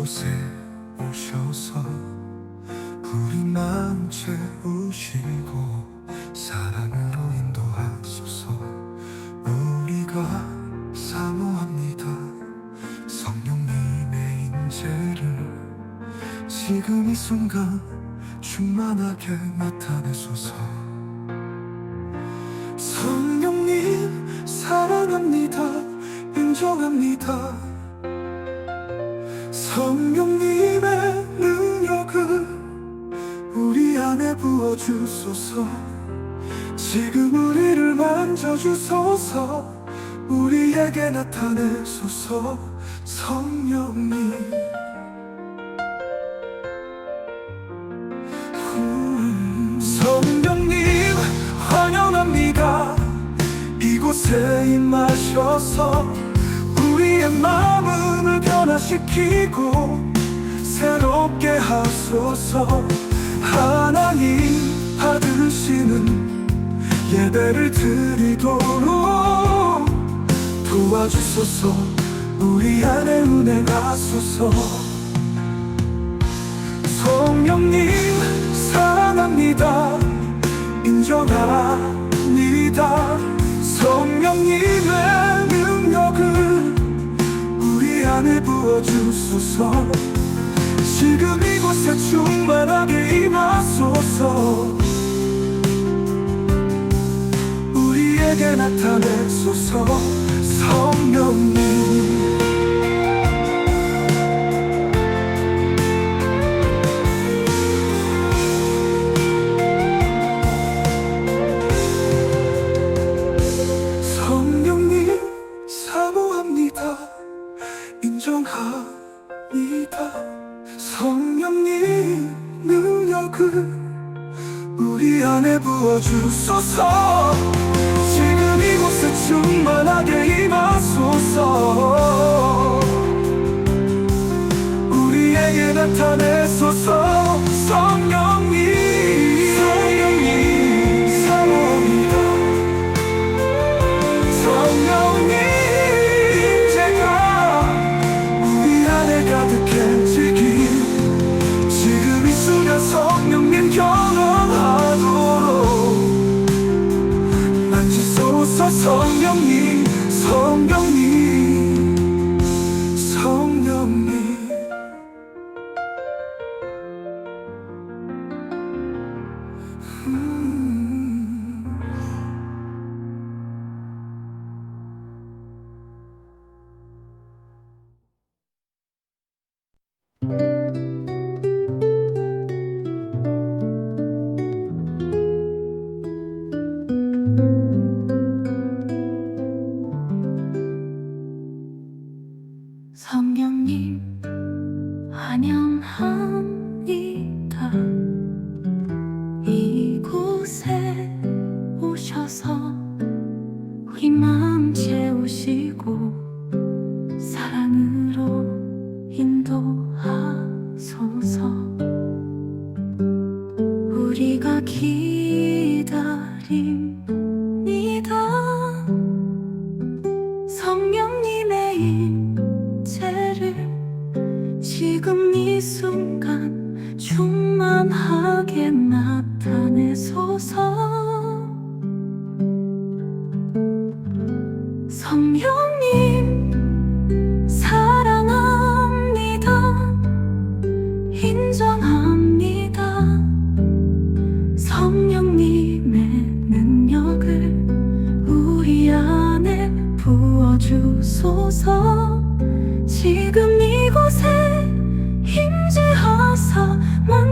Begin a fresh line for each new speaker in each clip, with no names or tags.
이곳에 오셔서 우리 마음 채우시고 사랑으로 인도하소서. 우리가 사모합니다. 성령님의 인재를 지금 이 순간 충만하게 나타내소서. 성령님 사랑합니다. 인정합니다 성령님의 능력을 우리 안에 부어주소서. 지금 우리를 만져주소서. 우리에게 나타내소서. 성령님. 음, 성령님 환영합니다. 이곳에 임하셔서 마음을 변화시키고 새롭게 하소서. 하나님 받으시는 예배를 드리도록 도와주소서. 우리 안에 운행하소서. 성령님 주소서. 지금 이곳에 충만하게 임하소서. 우리에게 나타내소서 성령님 능력을 우리 안에 부어주소서. 지금 이곳에 충만하게 임하소서. 우리에게 나타내소서 기다립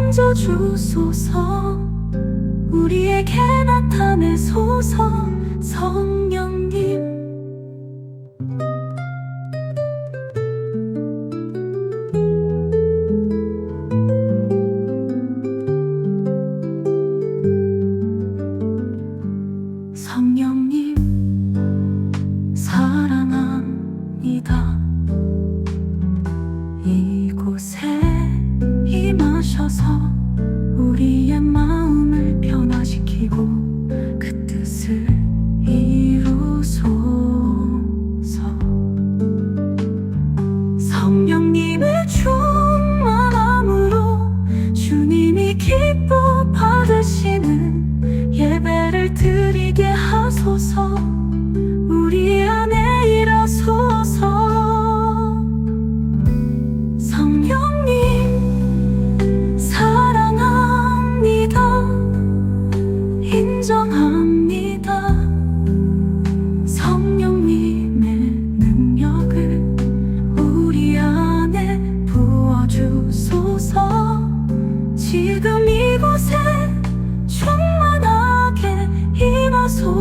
만져주소서. 우리에게 나타내소서. 성령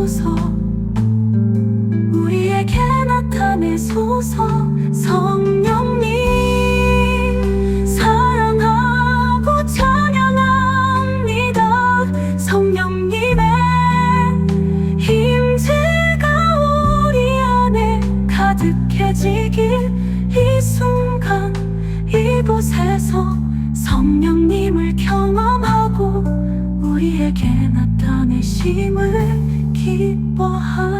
소서 우리에게 나타내소서, 성령님 사랑하고 찬양합니다. 성령님을 경험하고 우리에게 나타내심을 기뻐하리